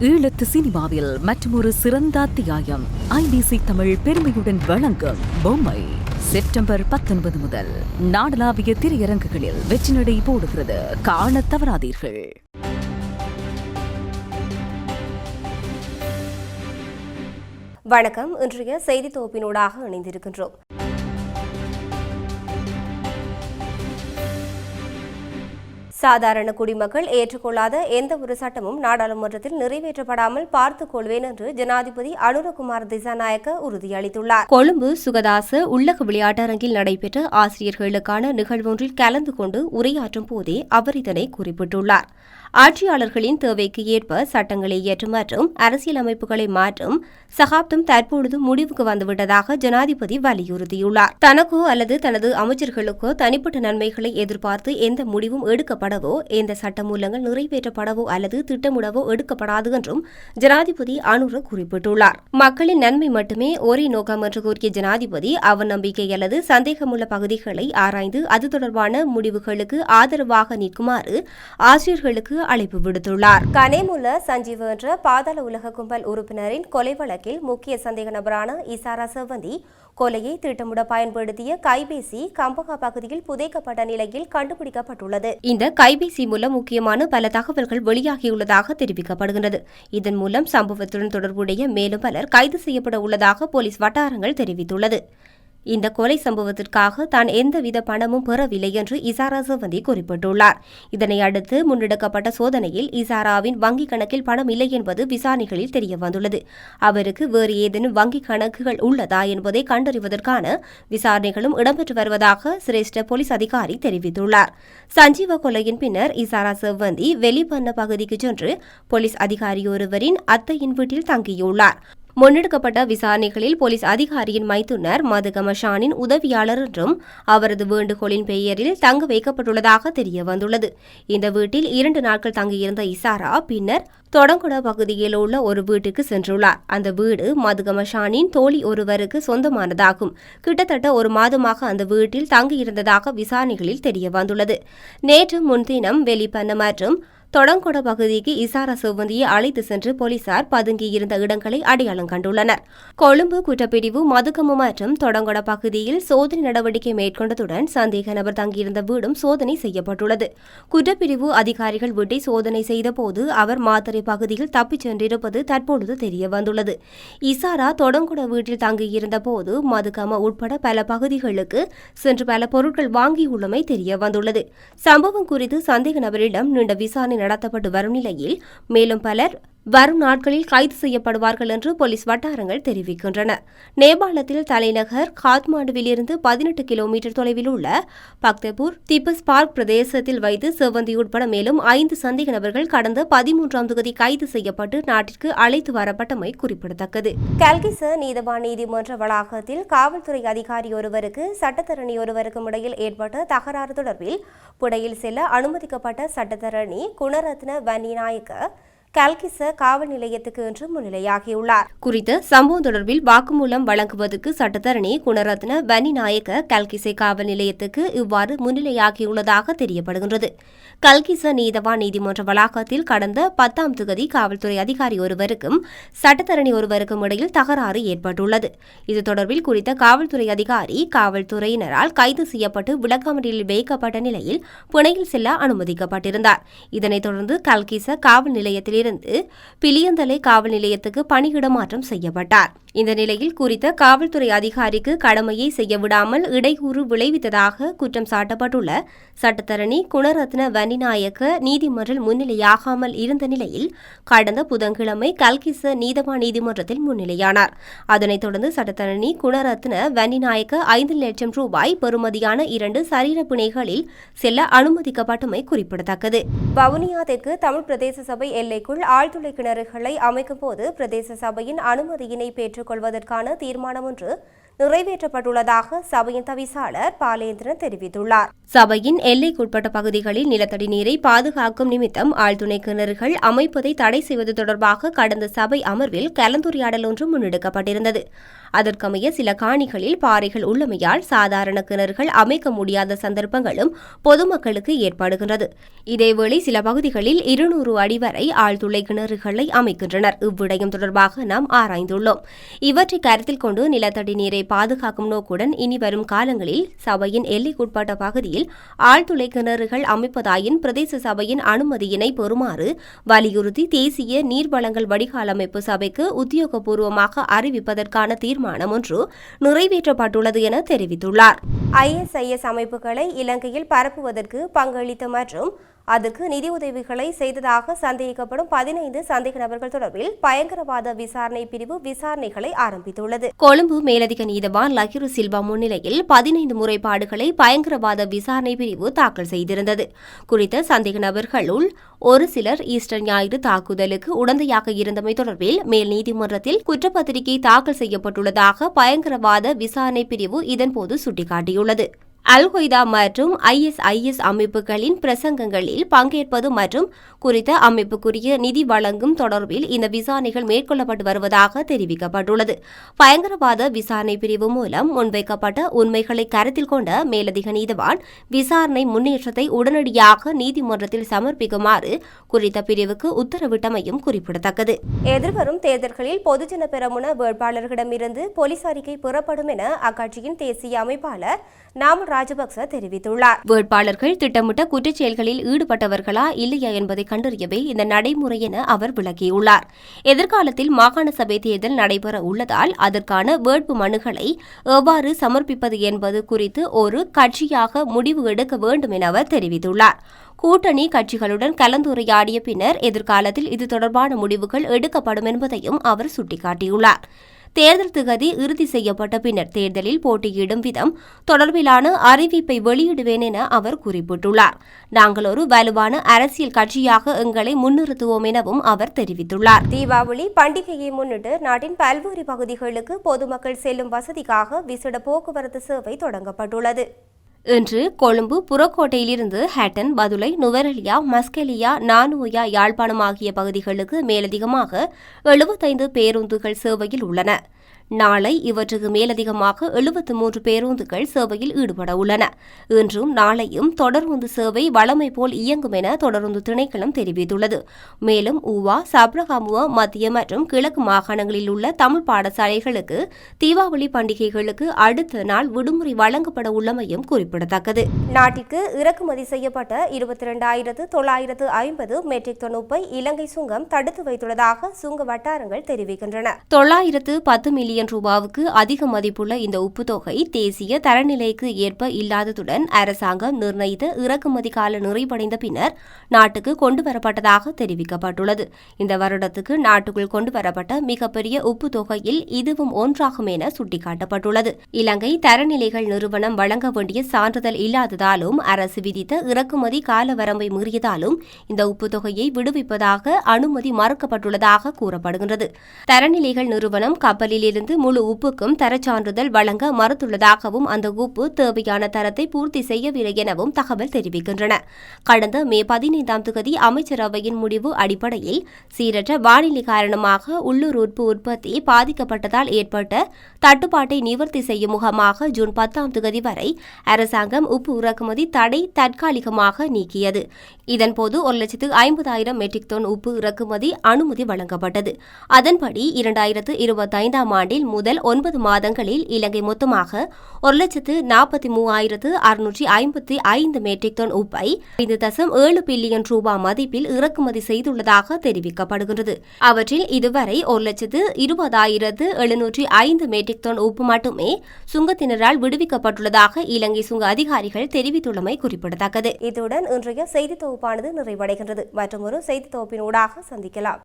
ஈழத்து சினிமாவில் மற்றொரு சிறந்த அத்தியாயம். ஐபிசி தமிழ் பெருமையுடன் வழங்கும் பொம்மை. செப்டம்பர் பத்தொன்பது முதல் நாடளாவிய திரையரங்குகளில் வெற்றி நடை போடுகிறது. காண தவறாதீர்கள். வணக்கம். இன்றைய செய்தி தொகுப்பினூடாக இணைந்திருக்கின்றோம். சாதாரண குடிமக்கள் ஏற்றுக்கொள்ளாத எந்த ஒரு சட்டமும் நாடாளுமன்றத்தில் நிறைவேற்றப்படாமல் பார்த்துக் கொள்வேன் என்று ஜனாதிபதி அனுரகுமார் திசாநாயக்க உறுதியளித்துள்ளார். கொழும்பு சுகதாச உள்ளக விளையாட்டரங்கில் நடைபெற்ற ஆசிரியர்களுக்கான நிகழ்வொன்றில் கலந்து கொண்டு உரையாற்றும் போதே அவர் இதனை குறிப்பிட்டுள்ளார். ஆட்சியாளர்களின் தேவைக்கு ஏற்ப சட்டங்களை இயற்றும் மற்றும் அரசியலமைப்புகளை மாற்றும் சகாப்தம் தற்பொழுது முடிவுக்கு வந்துவிட்டதாக ஜனாதிபதி வலியுறுத்தியுள்ளார். தனக்கோ அல்லது தனது அமைச்சர்களுக்கோ தனிப்பட்ட நன்மைகளை எதிர்பார்த்து எந்த முடிவும் எடுக்கப்படவோ எந்த சட்டமூலங்கள் நிறைவேற்றப்படவோ அல்லது திட்டமிடவோ எடுக்கப்படாது என்றும் ஜனாதிபதி அனுர குறிப்பிட்டுள்ளார். மக்களின் நன்மை மட்டுமே ஒரே நோக்கம் என்று கூறிய ஜனாதிபதி அவநம்பிக்கை அல்லது சந்தேகமுள்ள பகுதிகளை ஆராய்ந்து அது தொடர்பான முடிவுகளுக்கு ஆதரவாக நிற்குமாறு ஆசிரியர்களுக்கு அழைப்பு விடுத்துள்ளார். கனேமுல்ல சஞ்சீவ் என்ற பாதாள உலக கும்பல் உறுப்பினரின் கொலை வழக்கில் முக்கிய சந்தேக நபரான இசாரா செவந்தி கொலையை திட்டமிட பயன்படுத்திய கைபேசி கம்பகா பகுதியில் புதைக்கப்பட்ட நிலையில் கண்டுபிடிக்கப்பட்டுள்ளது. இந்த கைபேசி மூலம் முக்கியமான பல தகவல்கள் வெளியாகியுள்ளதாக தெரிவிக்கப்படுகிறது இதன் மூலம் சம்பவத்துடன் தொடர்புடைய மேலும் பலர் கைது செய்யப்பட உள்ளதாக போலீஸ் வட்டாரங்கள் தெரிவித்துள்ளது. இந்த கொலை சம்பவத்திற்காக தான் எந்தவித பணமும் பெறவில்லை என்று இசாரா சிவந்தி குறிப்பிட்டுள்ளார். இதனை அடுத்து முன்னெடுக்கப்பட்ட சோதனையில் இசாராவின் வங்கிக் கணக்கில் பணம் இல்லை என்பது விசாரணைகளில் தெரியவந்துள்ளது. அவருக்கு வேறு ஏதேனும் வங்கிக் கணக்குகள் உள்ளதா என்பதை கண்டறிவதற்கான விசாரணைகளும் இடம்பெற்று வருவதாக சிரேஷ்ட போலீஸ் அதிகாரி தெரிவித்துள்ளார். சஞ்சீவ கொலையின் பின்னர் இசாரா செவ்வந்தி வெளிப்பண்ண பகுதிக்கு சென்று போலீஸ் அதிகாரியொருவரின் அத்தையின் வீட்டில் தங்கியுள்ளார். முன்னெடுக்கப்பட்ட விசாரணைகளில் போலீஸ் அதிகாரியின் மைத்துனர் மதுகமஷானின் உதவியாளர் என்றும் அவரது வேண்டுகோளின் பெயரில் தங்க வைக்கப்பட்டுள்ளதாக தெரிய வந்துள்ளது. இந்த வீட்டில் இரண்டு நாட்கள் தங்கியிருந்த இசாரா பின்னர் தொடங்குட பகுதியில் உள்ள ஒரு வீட்டுக்கு சென்றுள்ளார். அந்த வீடு மதுகமஷானின் தோழி ஒருவருக்கு சொந்தமானதாகும். கிட்டத்தட்ட ஒரு மாதமாக அந்த வீட்டில் தங்கியிருந்ததாக விசாரணைகளில் தெரிய வந்துள்ளது. நேற்று முன்தினம் வெளிப்பண்ண மற்றும் தொடங்கொட பகுதிக்கு இசாரா சிவந்தியை அழைத்து சென்று போலீசார் பதுங்கியிருந்த இடங்களை அடையாளம் கண்டுள்ளனர். கொழும்பு குற்றப்பிரிவு மதுக்கமு மற்றும் தொடங்கொட பகுதியில் சோதனை நடவடிக்கை மேற்கொண்டதுடன் சந்தேக நபர் தங்கியிருந்த வீடும் சோதனை செய்யப்பட்டுள்ளது. குற்றப்பிரிவு அதிகாரிகள் வீட்டை சோதனை செய்தபோது அவர் மாத்தறை பகுதியில் தப்பிச் சென்றிருப்பது தற்பொழுது தெரிய வந்துள்ளது இசாரா தொடங்குட வீட்டில் தங்கியிருந்த போது மதுக்கம உட்பட பல பகுதிகளுக்கு சென்று பல பொருட்கள் வாங்கியுள்ளமை தெரிய வந்துள்ளது சம்பவம் குறித்து சந்தேக நபரிடம் நீண்ட விசாரணை நடத்தப்பட்டு வரும் நிலையில் மேலும் பலர் வரும் நாட்களில் கைது செய்யப்படுவார்கள் என்று போலீஸ் வட்டாரங்கள் தெரிவிக்கின்றன. நேபாளத்தில் தலைநகர் காத்மாண்டுவிலிருந்து பதினெட்டு கிலோமீட்டர் தொலைவில் உள்ள பக்தபூர் திபஸ் பார்க் பிரதேசத்தில் வைத்து செவ்வந்தி உட்பட மேலும் ஐந்து சந்தேக நபர்கள் கடந்த பதிமூன்றாம் தொகுதி கைது செய்யப்பட்டு நாட்டிற்கு அழைத்து வரப்பட்டமை குறிப்பிடத்தக்கது. கல்கிச நீதவான் நீதிமன்ற வளாகத்தில் காவல்துறை அதிகாரி ஒருவருக்கு சட்டத்தரணி ஒருவருக்கும் இடையில் ஏற்பட்ட தகராறு தொடர்பில் புடையில் செல்ல அனுமதிக்கப்பட்ட சட்டத்தரணி குணரத்ன வன்னிநாயக்க கல்கிச காவல் நிலையத்துக்கு இன்று முன்னிலையாகியுள்ளார். குறித்த சம்பவம் தொடர்பில் வாக்குமூலம் வழங்குவதற்கு சட்டத்தரணி குணரத்ன பனி நாயக்க கல்கிசை காவல் நிலையத்துக்கு இவ்வாறு முன்னிலையாகியுள்ளதாக தெரியப்படுகின்றது. கல்கிச நீதவான் நீதிமன்ற வளாகத்தில் கடந்த பத்தாம் தொகுதி காவல்துறை அதிகாரி ஒருவருக்கும் சட்டத்தரணி ஒருவருக்கும் இடையில் தகராறு ஏற்பட்டுள்ளது. இது தொடர்பில் குறித்த காவல்துறை அதிகாரி காவல்துறையினரால் கைது செய்யப்பட்டு விளக்கமறியலில் வைக்கப்பட்ட நிலையில் புனையில் செல்ல அனுமதிக்கப்பட்டிருந்தார். இதனைத் தொடர்ந்து கல்கிச காவல் நிலையத்தில் இருந்து பிலியந்தலை காவல் நிலையத்துக்கு பணியிடமாற்றம் செய்யப்பட்டார். இந்த நிலையில் குறித்த காவல்துறை அதிகாரிக்கு கடமையை செய்ய விடாமல் இடையூறு விளைவித்ததாக குற்றம் சாட்டப்பட்டுள்ள சட்டத்தரணி குணரத்ன வன்னிநாயக்க நீதிமன்றில் முன்னிலையாகாமல் இருந்த நிலையில் கடந்த புதன்கிழமை கல்கிச நீதவா நீதிமன்றத்தில் முன்னிலையானார். அதனைத் தொடர்ந்து சட்டத்தரணி குணரத்ன வன்னிநாயக்க ஐந்து லட்சம் ரூபாய் பெறுமதியான இரண்டு சரீர பிணைகளில் செல்ல அனுமதிக்கப்பட்டமை குறிப்பிடத்தக்கது. வவுனியா தெற்கு தமிழ் பிரதேச சபை எல்லைக்குள் ஆழ்துளை கிணறுகளை அமைக்கும் போது பிரதேச சபையின் அனுமதியினை பெற்று ஏற்றுக்கொள்வதற்கான தீர்மானம் ஒன்று நிறைவேற்றப்பட்டுள்ளதாக சபையின் தவிசாளர் பாலேந்திரன் தெரிவித்துள்ளார். சபையின் எல்லைக்குட்பட்ட பகுதிகளில் நிலத்தடி நீரை பாதுகாக்கும் நிமித்தம் ஆழ்துணை கிணறுகள் அமைப்பதை தடை செய்வது தொடர்பாக கடந்த சபை அமர்வில் கலந்துரையாடல் ஒன்று முன்னெடுக்கப்பட்டிருந்தது. அதற்கமைய சில காணிகளில் பாறைகள் உள்ளமையால் சாதாரண கிணறுகள் அமைக்க முடியாத சந்தர்ப்பங்களும் பொதுமக்களுக்கு ஏற்படுகின்றது. இதேவேளை சில பகுதிகளில் இருநூறு அடி வரை ஆழ்துளை கிணறுகளை அமைக்கின்றனர். இவ்விடயம் தொடர்பாக நாம் ஆராய்ந்துள்ளோம். இவற்றை கருத்தில் கொண்டு நிலத்தடி நீரை பாதுகாக்கும் நோக்குடன் இனி வரும் காலங்களில் சபையின் எல்லைக்குட்பட்ட பகுதியில் ஆழ்துளை கிணறுகள் அமைப்பதாயின் பிரதேச சபையின் அனுமதியினை பெறுமாறு வலியுறுத்தி தேசிய நீர்வளங்கள் வடிகால் அமைப்பு சபைக்கு உத்தியோகபூர்வமாக அறிவிப்பதற்கான தீர்வு தீர்மானம் ஒன்று நிறைவேற்றப்பட்டுள்ளது என தெரிவித்துள்ளார். ஐஎஸ்ஐஎஸ் அமைப்புகளை இலங்கையில் பரப்புவதற்கு பங்களித்த மற்றும் அதற்கு நிதியுதவிகளை செய்ததாக சந்தேகிக்கப்படும் பதினைந்து சந்தேக நபர்கள் தொடர்பில் பயங்கரவாத விசாரணை பிரிவு விசாரணைகளை ஆரம்பித்துள்ளது. கொழும்பு மேலதிக நீதவான் லஹிரு சில்வா முன்னிலையில் பதினைந்து முறைப்பாடுகளை பயங்கரவாத விசாரணை பிரிவு தாக்கல் செய்திருந்தது. குறித்த சந்தேக நபர்களுள் ஒரு சிலர் ஈஸ்டர் ஞாயிறு தாக்குதலுக்கு உடந்தையாக இருந்தமை தொடர்பில் மேல் நீதிமன்றத்தில் குற்றப்பத்திரிகை தாக்கல் செய்யப்பட்டுள்ளதாக பயங்கரவாத விசாரணை பிரிவு இதன்போது சுட்டிக்காட்டியுள்ளது. அல் கொய்தா மற்றும் ஐஎஸ்ஐஎஸ் அமைப்புகளின் பிரசங்கங்களில் பங்கேற்பது மற்றும் குறித்த அமைப்புக்குரிய நிதி வழங்கும் தொடர்பில் இந்த விசாரணைகள் மேற்கொள்ளப்பட்டு வருவதாக தெரிவிக்கப்பட்டுள்ளது. பயங்கரவாத விசாரணை பிரிவு மூலம் முன்வைக்கப்பட்ட உண்மைகளை கருத்தில் கொண்ட மேலதிக நீதிவான் விசாரணை முன்னேற்றத்தை உடனடியாக நீதிமன்றத்தில் சமர்ப்பிக்குமாறு குறித்த பிரிவுக்கு உத்தரவிட்டமையும் குறிப்பிடத்தக்கது. எதிர்வரும் தேர்தல்களில் பொதுஜன பெரமுன வேட்பாளர்களிடமிருந்து போலீஸ் அறிக்கை பெறப்படும் என அக்கட்சியின் தேசிய அமைப்பாளர் நாமல் ராஜபக்ச தெரிவித்துள்ளார். வேட்பாளர்கள் திட்டமிட்ட குற்றச்செயல்களில் ஈடுபட்டவர்களா இல்லையா என்பதை கண்டறியவே இந்த நடைமுறை என அவர் விளக்கியுள்ளார். எதிர்காலத்தில் மாகாண சபை தேர்தல் நடைபெற உள்ளதால் அதற்கான வேட்பு மனுக்களை எவ்வாறு சமர்ப்பிப்பது என்பது குறித்து ஒரு கட்சியாக முடிவு எடுக்க வேண்டும் என அவர் தெரிவித்துள்ளார். கூட்டணி கட்சிகளுடன் கலந்துரையாடிய பின்னர் எதிர்காலத்தில் இது தொடர்பான முடிவுகள் எடுக்கப்படும் என்பதையும் அவர் சுட்டிக்காட்டியுள்ளார். தேர்தல் திகதி இறுதி செய்யப்பட்ட பின்னர் தேர்தலில் போட்டியிடும் விதம் தொடர்பிலான அறிவிப்பை வெளியிடுவேன் என அவர் குறிப்பிட்டுள்ளார். நாங்கள் ஒரு வலுவான அரசியல் கட்சியாக எங்களை முன்னிறுத்துவோம் எனவும் அவர் தெரிவித்துள்ளார். தீபாவளி பண்டிகையை முன்னிட்டு நாட்டின் பல்வேறு பகுதிகளுக்கு பொதுமக்கள் செல்லும் வசதிக்காக விசேட போக்குவரத்து சேவை தொடங்கப்பட்டுள்ளது. இன்று கொழும்பு புறக்கோட்டையிலிருந்து ஹேட்டன் பதுளை நுவரெலியா மஸ்கெலியா நானுயா யாழ்ப்பாணம் ஆகிய பகுதிகளுக்கு மேலதிகமாக எழுபத்தைந்து பேருந்துகள் சேவையில் உள்ளன. நாளை இவற்றுக்கு மேலதிகமாக எழுபத்து மூன்று பேருந்துகள் சேவையில் ஈடுபட உள்ளன. இன்றும் நாளையும் தொடர்ந்து சேவை வழமை போல் இயங்கும் என தொடர்ந்து திணைக்களம் தெரிவித்துள்ளது. மேலும் ஊவா சப்ரகாமுவா மத்திய மற்றும் கிழக்கு மாகாணங்களில் உள்ள தமிழ் பாடசாலைகளுக்கு தீபாவளி பண்டிகைகளுக்கு அடுத்த நாள் விடுமுறை வழங்கப்பட உள்ளமையும் குறிப்பிடத்தக்கது. நாட்டிற்கு இறக்குமதி செய்யப்பட்ட இருபத்தி இரண்டாயிரத்து தொள்ளாயிரத்து ஐம்பது மெட்ரிக் டன் உப்பை இலங்கை சுங்கம் தடுத்து வைத்துள்ளதாக சுங்க வட்டாரங்கள் தெரிவிக்கின்றன. தொள்ளாயிரத்து பத்து மில்லியன் ரூபாவுக்கு அதிக மதிப்புள்ள இந்த உப்புத்தொகை தேசிய தரநிலைக்கு ஏற்ப இல்லாததுடன் அரசாங்கம் நிர்ணயித்த இறக்குமதி கால நிறைவடைந்த பின்னர் நாட்டுக்கு கொண்டு வரப்பட்டதாக தெரிவிக்கப்பட்டுள்ளது. இந்த வருடத்துக்கு நாட்டுக்குள் கொண்டு வரப்பட்ட மிகப்பெரிய உப்புத்தொகையில் இதுவும் ஒன்றாகும் என சுட்டிக்காட்டப்பட்டுள்ளது. இலங்கை தரநிலைகள் நிறுவனம் வழங்க வேண்டிய சான்றிதழ் இல்லாததாலும் அரசு விதித்த இறக்குமதி கால வரம்பை மீறியதாலும் இந்த உப்புத்தொகையை விடுவிப்பதாக அனுமதி மறுக்கப்பட்டுள்ளதாக கூறப்படுகின்றது. தரநிலைகள் நிறுவனம் கப்பலிலிருந்து முழு உப்புக்கும் தரச்சான்றிதழ் வழங்க மறுத்துள்ளதாகவும் அந்த உப்பு தேவையான தரத்தை பூர்த்தி செய்யவில்லை எனவும் தகவல் தெரிவிக்கின்றன. கடந்த மே பதினைந்தாம் தேதி அமைச்சரவையின் முடிவு அடிப்படையில் சீரற்ற வானிலை காரணமாக உள்ளூர் உப்பு உற்பத்தி பாதிக்கப்பட்டதால் ஏற்பட்ட தட்டுப்பாட்டை நிவர்த்தி செய்யும் முகமாக ஜூன் பத்தாம் தேதி வரை அரசாங்கம் உப்பு இறக்குமதி தடை தற்காலிகமாக நீக்கியது. இதன்போது ஒரு லட்சத்து ஐம்பதாயிரம் மெட்ரிக் டன் உப்பு இறக்குமதி அனுமதி வழங்கப்பட்டது. அதன்படி இரண்டாயிரத்து இருபத்தைந்தாம் ஆண்டில் முதல் ஒன்பது மாதங்களில் இலங்கை மொத்தமாக ஒரு லட்சத்து நாற்பத்தி மூவாயிரத்து அறுநூற்றி ஐம்பத்தி ஐந்து மெட்ரிக் டன் உப்பை ஐந்து தசம் ஏழு பில்லியன் ரூபாய் மதிப்பில் இறக்குமதி செய்துள்ளதாக தெரிவிக்கப்படுகின்றது. அவற்றில் இதுவரை ஒரு லட்சத்து இருபதாயிரத்து எழுநூற்றி ஐந்து மெட்ரிக் டன் உப்பு மட்டுமே சுங்கத்தினரால் விடுவிக்கப்பட்டுள்ளதாக இலங்கை சுங்க அதிகாரிகள் தெரிவித்துள்ளமை குறிப்பிடத்தக்கது. இத்துடன் இன்றைய செய்தி தொகுப்பானது நிறைவடைகின்றது. மற்றும் ஒரு செய்தி தொகுப்பின் ஊடாக சந்திக்கலாம்.